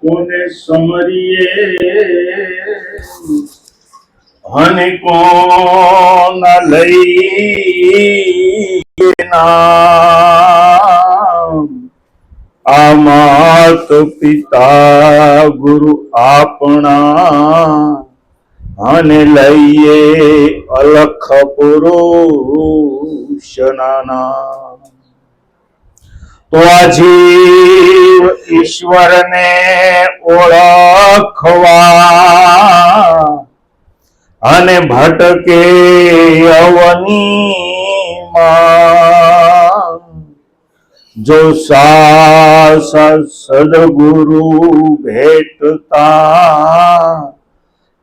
કોને સમરીએ? હને ના લઈ આ માત પિતા ગુરુ આપણા અને લઈએ અલખ પુરુષના તો આ ઈશ્વરને ઓળખવા અને ભટકે અવનીમાં જો સા સદગુરુ ભેટતા,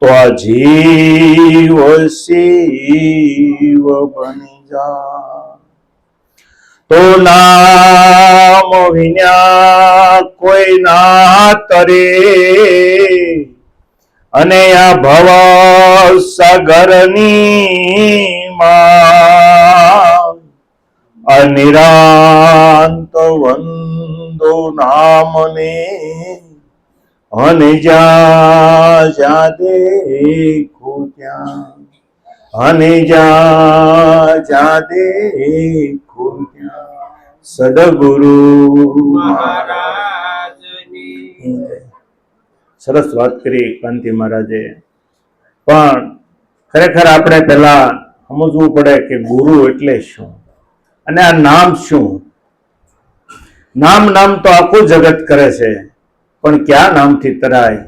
તો આ જીવ શિવ બની જા. તો નામ વિના કોઈ ના તરે. અને આ ભવ સાગરની માં અનિરાંત વંદો નામને અને જા દેખો ત્યાં, અને જ્યાં જ્યાં દેખો સદગુરુ. સરસ વાત કરી કાંતિ મહારાજે. પણ ખરેખર આપણે પહેલા સમજવું પડે કે ગુરુ એટલે શું? અને આ નામ શું? નામ નામ તો આખું જગત કરે છે. પણ કયા નામથી તરાય?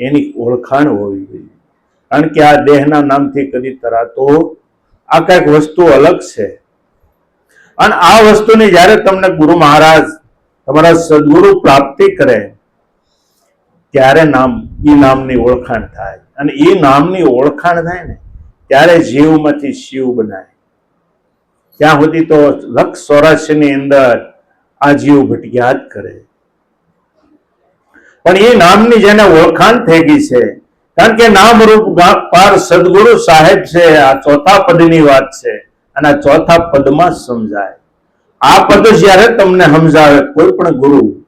એની ઓળખાણ હોવી જોઈએ. કારણ કે આ દેહના નામથી કદી તરાતો આ કંઈક વસ્તુ અલગ છે. અને આ વસ્તુની જ્યારે તમને ગુરુ મહારાજ તમારા સદગુરુ પ્રાપ્તિ કરે, ત્યારે નામ એ નામની ઓળખાણ થાય. અને એ નામની ઓળખાણ થાય ને, ત્યારે જીવમાંથી શિવ બનાય. ત્યાં સુધી તો લક્ષ સૌરાષ્ટ્રની અંદર આ જીવ ભટક્યા કરે. પણ એ નામની જેને ઓળખાણ થઈ ગઈ છે, કારણ કે નામ રૂપ પાર સદગુરુ સાહેબ છે, આ ચોથા પદની વાત છે, અને ચોથા પદમાં સમજાય. આ પદ જ્યારે તમને સમજાવે કોઈ પણ ગુરુ,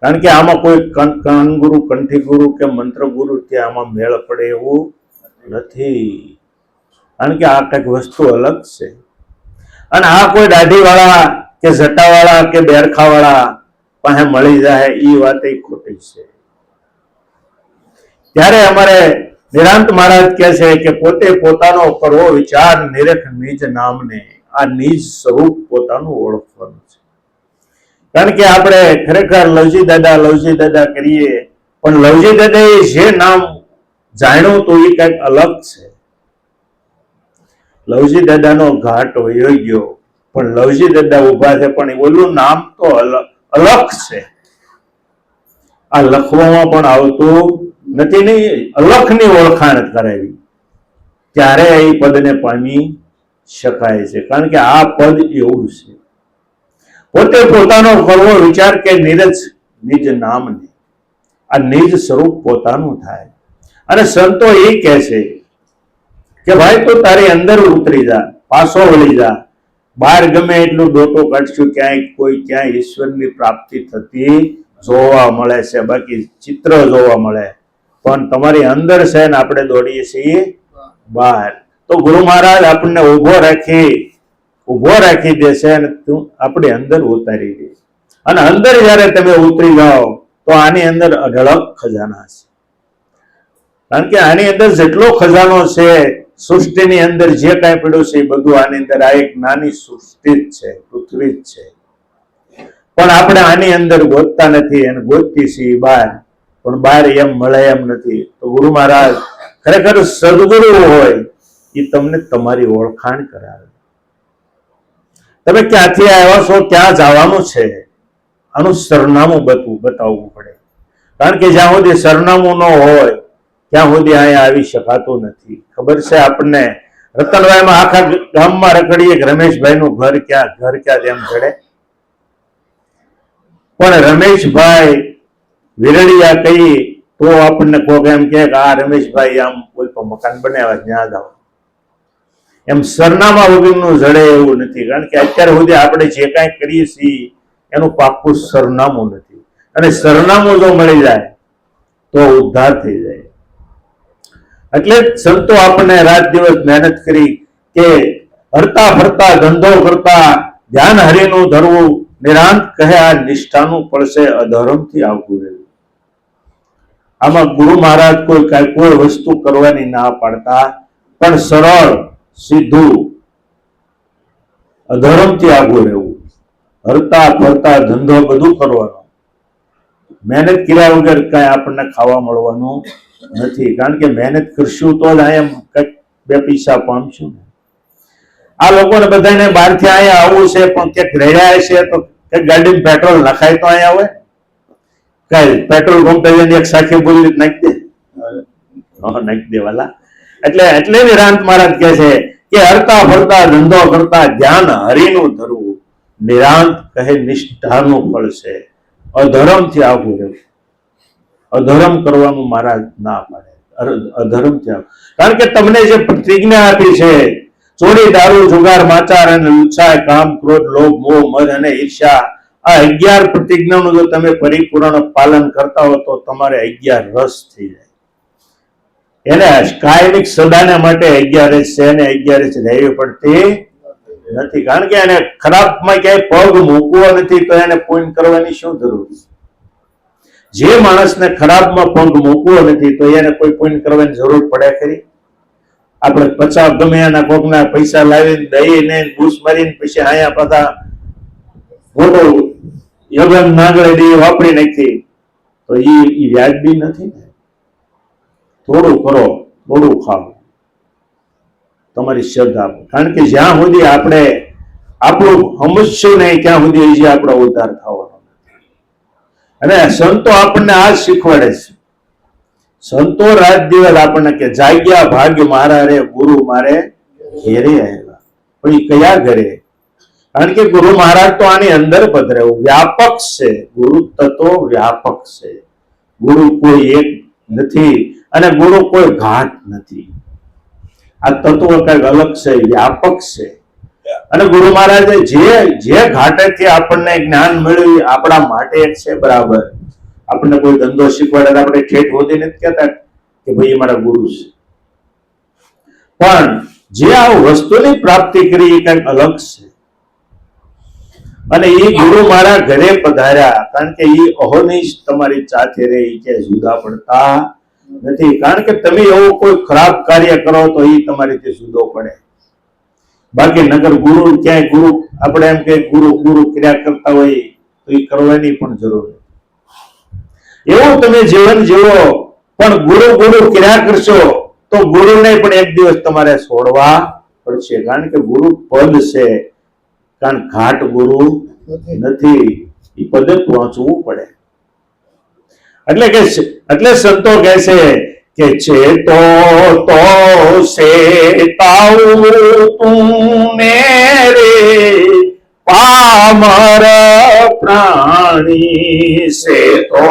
કારણ કે આમાં કોઈ કન- ગુરુ, કંઠી ગુરુ કે મંત્ર ગુરુ કે આમાં મેળ પડે એવું નથી. કારણ કે આ કંઈક વસ્તુ અલગ છે. અને આ કોઈ દાઢીવાળા કે જટાવાળા કે બેરખાવાળા પાસે મળી જાય એ વાત એ ખોટી છે. ત્યારે અમારે નિરાંત મહારાજ કહે છે કે પોતે પોતાનો કરવો વિચાર નિરેખ નિજ નામને આ નિજ સ્વરૂપ પોતાનું ઓળખવાનું છે. કારણ કે આપણે ખરેખર લવજી દાદા લવજી દાદા કરીએ, પણ લવજી દાદાએ જે નામ જાણ્યું તો એ કંઈક અલગ છે. લવજી દાદાનો ઘાટ વયો ગયો, પણ લવજી દાદા ઊભા છે, પણ એ ઓલું નામ તો અલગ અલગ છે. આ લખવામાં પણ આવતું નથી નહીં અલખની ઓળખાણ કરાવી. ત્યારે એ પદને પામી શકાય છે. કારણ કે આ પદ એવું છે. પોતે પોતાનો કરવો વિચાર કે નીરજ, નિજ નામને. આ નિજ સ્વરૂપ પોતાનું થાય. અને સંતો એ કહે છે કે, ભાઈ, તો તારી અંદર ઉતરી જા, પાછો વળી જા. બહાર ગમે એટલું ડોટો કાઢશું, ક્યાંય કોઈ, ક્યાંય ઈશ્વરની પ્રાપ્તિ થતી જોવા મળે છે. બાકી ચિત્ર જોવા મળે. પણ તમારી અંદર છે ને આપણે દોડીએ છીએ બહાર. તો ગુરુ મહારાજ આપણને ઊભો રાખી ઊભો રાખી દેશે અને તું આપણી અંદર ઉતારી દે અને અંદર જ્યારે તમે ઉતરી જાઓ, તો આની અંદર અઢળક ખજાના છે. કારણ કે આની અંદર જેટલો ખજાનો છે, સૃષ્ટિની અંદર જે કાંઈ પડ્યું છે એ બધું આની અંદર આ એક નાની સૃષ્ટિ જ છે, પૃથ્વી જ છે. પણ આપણે આની અંદર ગોતતા નથી અને ગોતતી છીએ બહાર. પણ બહાર એમ મળે એમ નથી. તો ગુરુ મહારાજ ખરેખર સદગુરુ હોય એ તમને તમારી ઓળખાણ કરાવે. તમે ક્યાંથી આવ્યા છો ક્યાં જવાનું છે, આનું સરનામું બતવું બતાવવું પડે. કારણ કે જ્યાં સુધી સરનામું ન હોય, ત્યાં સુધી અહીંયા આવી શકાતું નથી. ખબર છે આપણને? રતનભાઈમાં આખા ગામમાં રખડીએ કે રમેશભાઈનું ઘર ક્યાં ઘર ક્યાં એમ જડે પણ રમેશભાઈ વિરળિયા કહીએ તો આપણને કોક એમ કે, આ રમેશભાઈ આમ કોઈ પણ મકાન બનાવ્યા ત્યાં જાઓ. એમ સરનામા વગરનું જડે એવું નથી. કારણ કે અત્યાર સુધી આપણે જે કાંઈ કરીએ છીએ, એનું પાક્કું સરનામું નથી. અને સરનામું જો મળી જાય, તો ઉદ્ધાર થઈ જાય. એટલે સંતો આપણને રાત દિવસ મહેનત કરી કે હરતા ફરતા, ધંધો કરતા, ધ્યાન હરીનું ધરવું, નિરાંત કહે આ નિષ્ઠાનું પડશે, અધર્મથી આવતું રહેવું. આમાં ગુરુ મહારાજ કોઈ, કાંઈ વસ્તુ કરવાની ના પાડતા, પણ સરળ સીધું અધર્મથી આગું રહેવું. હરતા ફરતા ધંધો બધું કરવાનો. મહેનત કર્યા વગર કાંઈ આપણને ખાવા મળવાનું નથી. કારણ કે મહેનત કરશું તો જ અહીંયા કંઈક બે પૈસા પામશું ને. આ લોકોને બધાને બહારથી અહીંયા આવવું છે પણ ક્યાંક રહ્યા છે તો ક્યાંક ગાડીમાં પેટ્રોલ નખાય તો અહીંયા આવે કઈ પેટ્રોલ પંપ એક સાખી બોલી નાખી દે. નાખી દેવાલા વાલા. એટલે એટલે નિરાંત મહારાજ કહે છે કે હરતા ફરતા, ધંધો કરતા ધ્યાન હરિનું ધરવું નિરાંત કહે નિષ્ઠાનું ફળ છે. અધર્મથી આગું રહેવું. અધર્મ કરવાનું મહારાજ ના પાડે અધર્મથી આગું કારણ કે તમને જે પ્રતિજ્ઞા આપી છે ચોરી દારૂ, જુગાર, માચાર અને ઉત્સાહ કામ, ક્રોધ, લોભ, મોહ, મદ અને ઈર્ષા આ અગિયાર પ્રતિજ્ઞાનું જો તમે પરિપૂર્ણ પાલન કરતા હો તો તમારે અગિયાર રસ થઈ જાય. એને કાયમિક સદાને માટે અગિયારસ છે અને અગિયારસ રહેવી પડતી નથી. કારણ કે એને ખરાબમાં ક્યાંય પગ મૂકવો નથી, તો એને પૂર્ણ કરવાની શું જરૂર જે માણસને ખરાબમાં પગ મૂકવો નથી, તો એને કોઈ પૂર્ણ કરવાની જરૂર પડે ખરી? આપણે પચાસ ગમે એના કોકના પૈસા લાવીને દઈને ઘૂસ મારીને પછી અહીંયા પાછા મોટો યગન નાગડે દી વાપરી નાખી તો ઈ વ્યાજબી નથી ને? થોડું કરો થોડું ખાઓ. તમારી શ્રદ્ધા કારણ કે જ્યાં સુધી આપણે, આપણું સમજશું નહીં ત્યાં સુધી હજી આપણો ઉદ્ધાર થવાનો અને સંતો આપણને આ શીખવાડે છે. સંતો રાત દિવસ આપણને કે, જાગ્યા ભાગ્ય મારા રે ગુરુ મારે ઘેરે આવેલા પણ એ કયા ઘરે? કારણ કે ગુરુ મહારાજ તો આની અંદર પધરે વ્યાપક છે. ગુરુ તત્વ વ્યાપક છે. ગુરુ કોઈ એક નથી. અને ગુણો કોઈ ઘાટ નથી. આ તત્વ કંઈક અલગ છે વ્યાપક છે. અને ગુરુ મહારાજે જે જે ઘાટેથી આપણને જ્ઞાન મળ્યું આપણા માટે છે બરાબર. આપણને કોઈ ધંધો શીખવાડે આપણે ઠેઠ હોતી નથી કહેતા કે ભાઈ એ મારા ગુરુ છે. પણ જે આ વસ્તુની પ્રાપ્તિ કરી એ કંઈક અલગ છે. અને એ ગુરુ મારા ઘરે પધાર્યા. કારણ કે એ અહોનિશ તમારી સાથે રહી કે જુદા પડતા નથી. કારણ કે તમે એવું કોઈ ખરાબ કાર્ય કરો તો એ તમારીથી જુદો પડે. બાકી નગર ગુરુ ક્યાંય ગુરુ, આપણે એમ કે ગુરુ ગુરુ ક્રિયા કરતા હોય તો એ કરવાની પણ જરૂર નથી. એવું તમે જીવન જીવો, પણ ગુરુ ગુરુ ક્રિયા કરશો તો ગુરુને પણ એક દિવસ તમારે છોડવા પડશે. કારણ કે ગુરુ પદ છે. કારણ ઘાટ ગુરુ નથી. એ પદે પહોંચવું પડે. એટલે કે એટલે સંતો કહે છે કે છે તો સેતાઉ તુને રે પામર પ્રાણી સે તો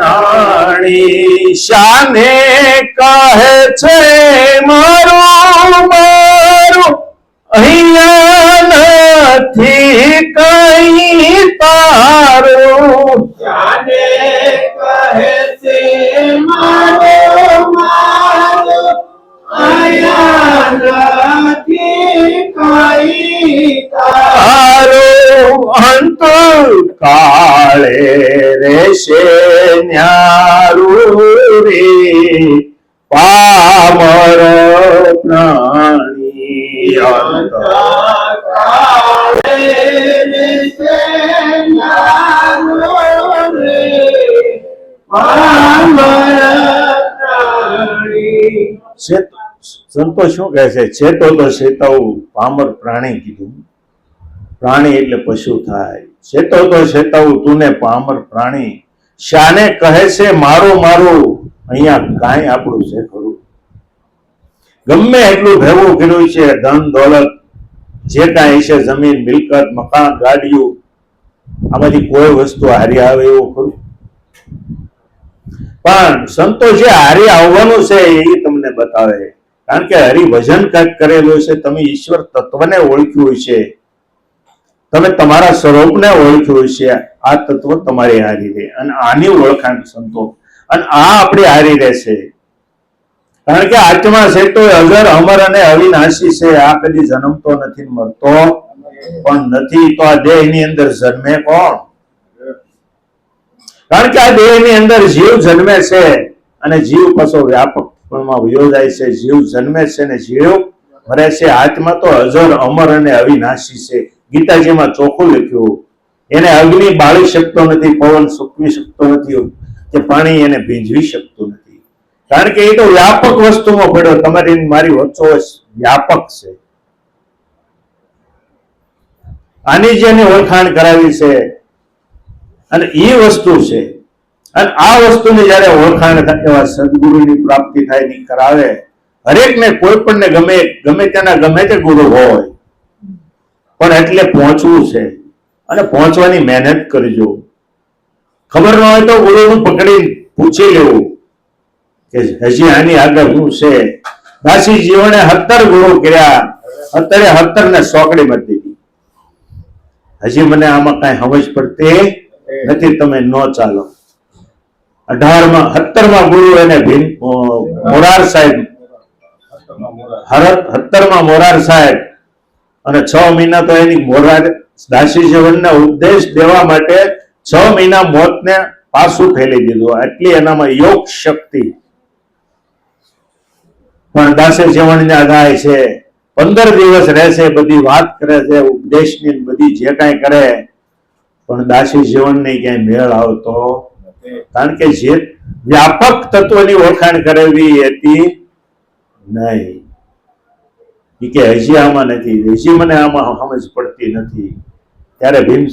પ્રાણી શાને કહે છે મારું મારું અહીંયા નથી કઈ તારું. તારો. અંત કાળે રેશે ન્યારું રે, પામર પ્રાણી સંતો શું કહે છે? છેતો તો શેતવું પામર પ્રાણી કીધું. પ્રાણી એટલે પશુ થાય. છેતો તો શેતવું તું ને પામર પ્રાણી શાને કહે છે, મારું મારું. અહીંયા કાંઈ આપણું છે ખરું. ગમે એટલું ભેગું કર્યું છે, ધન, દોલત, જે કાંઈ છે, જમીન, મિલકત, મકાન, ગાડીઓ, આમાંથી કોઈ વસ્તુ હારી આવે એવું ખરું. પણ સંતો જે હારી આવવાનું છે એ તમને બતાવે. કારણ કે હરિભજન કંઈક કરેલું છે, તમે ઈશ્વર તત્વને ઓળખ્યું છે. તમે તમારા સ્વરૂપને ઓળખ્યું છે. આ તત્વ તમારી હારી રહે. અને આની ઓળખાણ સંતો. અને આ આપણી હારી રહેશે કારણ કે આત્મા છે તો અગર, અમર અને અવિનાશી છે. આ કદી જન્મતો નથી મરતો પણ નથી. તો આ દેહની અંદર જન્મે કોણ? કારણ કે આ દેહની અંદર જીવ જન્મે છે અને જીવ પાછો વ્યાપક વયો જાય છે. જીવ જન્મે છે ને જીવ મરે છે. આત્મા તો અજર, અમર અને અવિનાશી છે. ગીતાજીમાં ચોખ્ખું લખ્યું, એને અગ્નિ બાળી શકતો નથી, પવન સૂકવી શકતો નથી કે પાણી એને ભીંજવી શકતું નથી. કારણ કે એ તો વ્યાપક વસ્તુમાં પડ્યો. તમારી મારી વચ્ચોવચ વ્યાપક છે. આની જેની ઓળખાણ કરાવી છે. અને એ વસ્તુ છે. અને આ વસ્તુની જયારે ઓળખાણ થાય, એવા સદગુરુની પ્રાપ્તિ થાયની કરાવે. હરેકને કોઈ પણ ને ગમે ગમે તેના ગમે તે ગુરુ હોય. પણ એટલે પહોંચવું છે. અને પહોંચવાની મહેનત કરજો. ખબર ન હોય તો ગુરુનું પકડી પૂછી લેવું કે હજી આની આગળ શું છે? દાસી જીવને હત્તર ગુરુ કર્યા. અત્યારે હત્તર ને સોકડી મત દીધી. હજી મને આમાં કઈ સમજ પડતી નથી તમે ન ચાલો. અઢારમાં હત્તરમાં ગુરુ એને ભીમ મોરાર સાહેબ. હરત હત્તરમાં મોરાર સાહેબ. અને છ મહિના તો એની મોરાર દાસી જીવનને ઉપદેશ દેવા માટે છ મહિના મોતને પાછું ફેલી દીધું. એટલી એનામાં યોગ શક્તિ. પણ દાસે જીવનને આધાય છે. પંદર દિવસ રહેશે, બધી વાત કરે છે, ઉપદેશની બધી જે કાંઈ કરે. પણ દાસી જીવનને ક્યાંય મેળ આવતો કારણ કે જે વ્યાપક તત્વની ઓળખાણ કરેવી હતી નહીં. કે હજી આમાં નથી, હજી મને આમાં સમજ પડતી નથી. ત્યારે ભીમ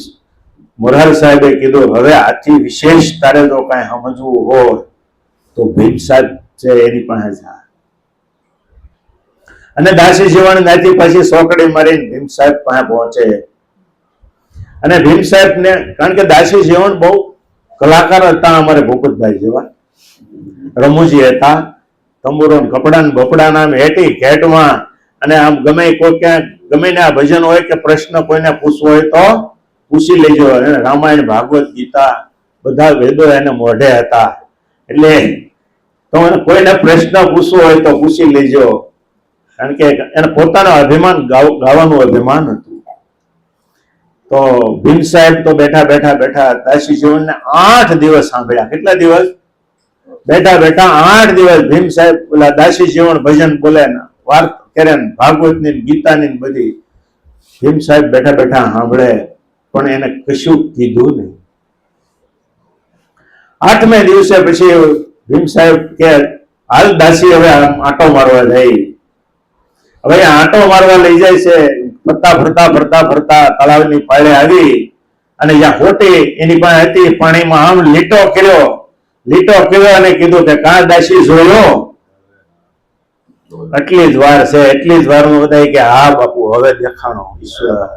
મોરાર સાહેબે કીધું, હવે આથી વિશેષ તારે જો કાંઈ સમજવું હોય, તો ભીમ સાહેબ છે એની પાસે જા. અને દાસી જીવન નાથી પછી સોકડી મારીને ભીમ સાહેબ પાસે પહોંચે. અને ભીમ સાહેબ ને કારણ કે દાસી જીવન બહુ કલાકાર હતા અમારે ભૂપતભાઈ જેવા. રમુજી હતા, તંબુરો ને બપડા નામ હેટી ઘેટમાં અને આમ ગમે કોઈ ક્યાં ગમે આ ભજન હોય કે પ્રશ્ન કોઈને પૂછવો હોય તો પૂછી લેજો. અને રામાયણ, ભાગવત, ગીતા બધા વેદો એને મોઢે હતા. એટલે તમે કોઈને પ્રશ્ન પૂછવો હોય તો પૂછી લેજો. કારણ કે એને પોતાનો અભિમાન ગાવાનું અભિમાન હતું. તો ભીમ સાહેબ તો બેઠા બેઠા બેઠા દાસી જીવનને આઠ દિવસ સાંભળ્યા. કેટલા દિવસ? બેઠા બેઠા આઠ દિવસ ભીમ સાહેબ ઓલા દાસી જીવન ભજન બોલે વાર્ત. ને ભાગવતની ગીતાની બધી ભીમ સાહેબ બેઠા બેઠા સાંભળે, પણ એને કશું કીધું નહીં. આઠમે દિવસે પછી ભીમ સાહેબ કે, હાલ દાસી, હવે આંટો મારવા જાય. હવે આંટો મારવા લઈ જાય છે, ફરતા ફરતા ફરતા ફરતા તળાવની પાળે આવી અને જ્યાં હોટી એની પાસે હતી, પાણીમાં આમ લીટો કર્યો લીટો કર્યો અને કીધું કે, કા દાસી જોયો? એટલી જ વાર છે, એટલી જ વારમાં બધાય કે, હા, બાપુ, હવે દેખાણો, ઈશ્વર.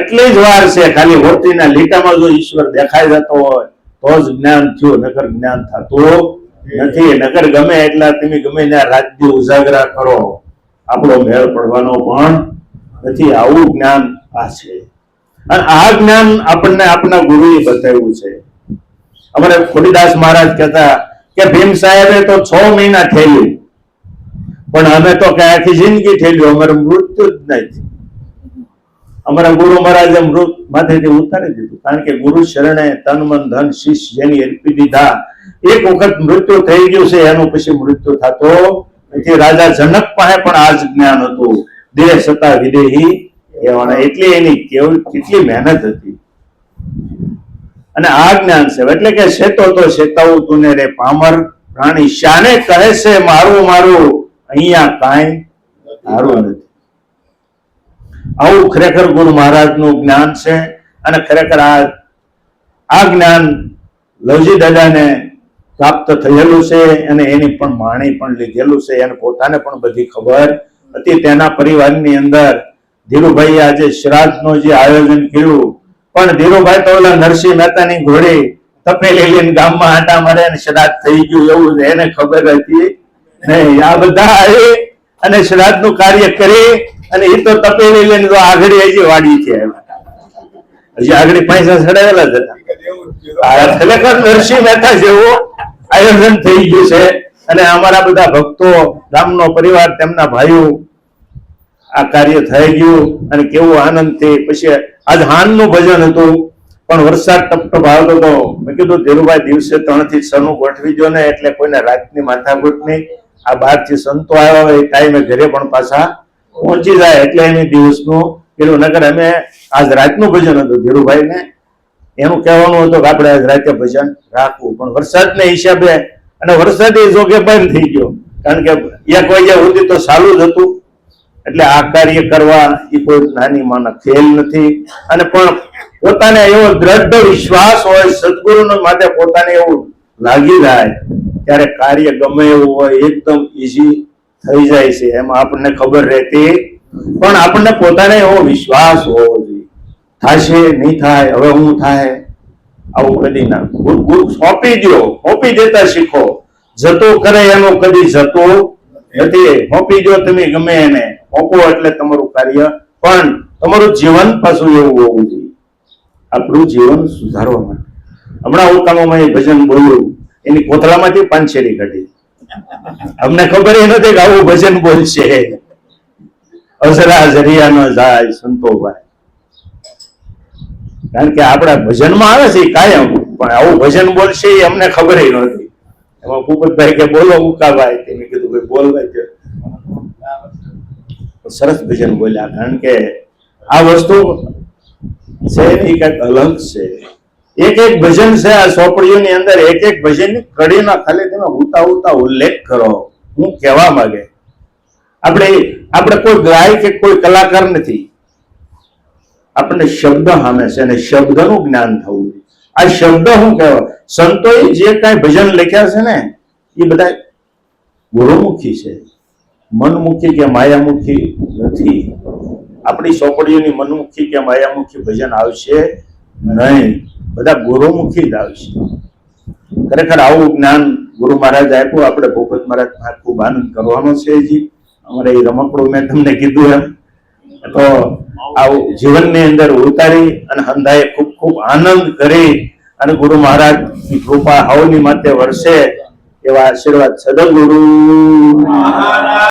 એટલી જ વાર છે, ખાલી હોતીના લીટામાં જો ઈશ્વર દેખાઈ જતો હોય, તો જ જ્ઞાન થયું, નકર જ્ઞાન થતું નથી. નકર ગમે એટલા, તમે ગમે ત્યાં રાજ્ય ઉજાગરા કરો. આપણો મેળ પડવાનો પણ નથી. આવું જ્ઞાન આ છે. અને આ જ્ઞાન આપણને આપણા ગુરુએ બતાવ્યું છે. અમારે ખોડીદાસ મહારાજ કહેતા કે, ભીમ સાહેબે તો છ મહિના ઠેલ્યું. પણ અમે તો ક્યાંથી જિંદગી ઠેલ્યું? અમારે મૃત્યુ જ નહીં અમારા ગુરુ મહારાજે મૃત માથેથી ઉતારી દીધું. કારણ કે ગુરુ શરણે તન, મન, ધન શીશ જેની અર્પી દીધા. એક વખત મૃત્યુ થઈ ગયું છે, એનું પછી મૃત્યુ થતો નથી. રાજા જનક પાસે પણ આ જ જ્ઞાન હતું. દેહ સતા વિદેહી કહેવાના એટલી એની કેવી, કેટલી મહેનત હતી. અને આ જ્ઞાન છે. એટલે કે શેતો તો શેતાવું તું રે પામર પ્રાણી. શાને કહે છે, મારું મારું અહીંયા કાંઈ સારું નથી. આવું ખરેખર ગુરુ મહારાજનું જ્ઞાન છે અને ખરેખર આ આ જ્ઞાન લવજી દાદાને પ્રાપ્ત થયેલું છે અને એની પણ માણી પણ લીધેલું છે એને પોતાને પણ બધી ખબર હતી. તેના પરિવારની અંદર ધીરુભાઈ આજે શ્રાદ્ધનું જે આયોજન કર્યું, પણ ધીરુભાઈ તો ઓલા નરસિંહ મહેતાની ઘોડી તપેલી લઈને ગામમાં આટા મારે અને શ્રાદ્ધ થઈ ગયું એવું એને ખબર હતી. નહીં, આ બધા આવે અને શ્રાદ્ધનું કાર્ય કરી અને એ તો તપેલી લઈને તો આગળ હજી વાડી છે હજી આગળ પૈસા સડાવેલા જ હતા. ખરેખર નરસિંહ મહેતા જેવું આયોજન થઈ ગયું છે અને અમારા બધા ભક્તો, ગામનો પરિવાર, તેમના ભાઈઓ આ કાર્ય થઈ ગયું અને કેવું આનંદથી પછી આજ હાનનું ભજન હતું, પણ વરસાદ ટપ ટપ આવતો હતો. મેં કીધું ધીરુભાઈ દિવસે ત્રણથી છ નું ગોઠવી જો ને એટલે કોઈને રાતની માથાકૂટ નહીં. આ બારથી સંતો આવ્યા હોય, એ ટાઈમે ઘરે પણ પાછા પહોંચી જાય. એટલે એની દિવસનું પેલું નગર અમે આજ રાતનું ભજન હતું ધીરુભાઈ ને એનું કહેવાનું હતું કે આપણે આજ રાતે ભજન રાખવું. પણ વરસાદને હિસાબે, અને વરસાદ એ જોકે બંધ થઈ ગયો. કારણ કે એક વાગ્યા સુધી તો ચાલુ જ હતું. એટલે આ કાર્ય કરવા એ કોઈ નાની માના ખેલ નથી. અને પણ પોતાને એવો દ્રઢ વિશ્વાસ હોય, સદગુરુનો માટે પોતાને એવું લાગી જાય, ત્યારે કાર્ય ગમે એવું હોય, એકદમ ઈઝી થઈ જાય છે, એમાં આપણને ખબર રહેતી. પણ આપણને પોતાને એવો વિશ્વાસ હોવો જોઈએ. થશે, નહીં થાય, હવે હું થાય? આવું કદી ના. સોંપી દો સોંપી દેતા શીખો. જતો કરે એનો કદી જતો નથી. સોંપી દો તમે ગમે એને. સોંપો એટલે તમારું કાર્ય. પણ તમારું જીવન પાછું એવું હોવું જોઈએ. આપણું જીવન સુધારવા માટે. હમણાં હું કામમાં ભજન બોલ્યું એની કોથળામાંથી પાંચેરી કાઢી. અમને ખબર એ નથી કે આવું ભજન બોલશે. અસરા જરિયા ન જાય સંતોભાઈ. કારણ કે આપણા ભજનમાં આવે છે કાયમ, પણ આવું ભજન બોલશે એ અમને ખબર નહોતી એમાં ભૂપતભાઈ કે બોલો ઉકાભાઈ કે મેં કીધું ભાઈ બોલવાય છે સરસ ભજન બોલ્યા, કારણ કે આ વસ્તુ છે એ કંઈક અલગ છે. એક એક ભજન છે આ સોપડીઓની અંદર, એક એક ભજનની કડીના ખાલી તમે ઉતા ઉતા ઉલ્લેખ કરો. હું કહેવા માંગે. આપણે આપણે કોઈ ગાય કે કોઈ કલાકાર નથી. આપણને શબ્દ સામે છે અને શબ્દનું જ્ઞાન થવું આ શબ્દ હું કહેવા, સંતોએ જે કાંઈ ભજન લખ્યા છે ને, એ બધા ગુરુમુખી છે. મનમુખી કે માયામુખી નથી. આપણી ચોપડીઓની મનમુખી કે માયામુખી ભજન આવશે નહીં, બધા ગુરુમુખી જ આવશે ખરેખર આવું જ્ઞાન ગુરુ મહારાજ આપ્યું, આપણે ભૂપત મહારાજ ખૂબ આનંદ કરવાનો છે અમારે એ રમકડું મેં તમને કીધું એમ. તો આવું જીવનની અંદર ઉતારી અને હંધાએ ખૂબ ખૂબ આનંદ કરી અને ગુરુ મહારાજ કૃપા હવની માથે વરસે એવા આશીર્વાદ સદગુરુ.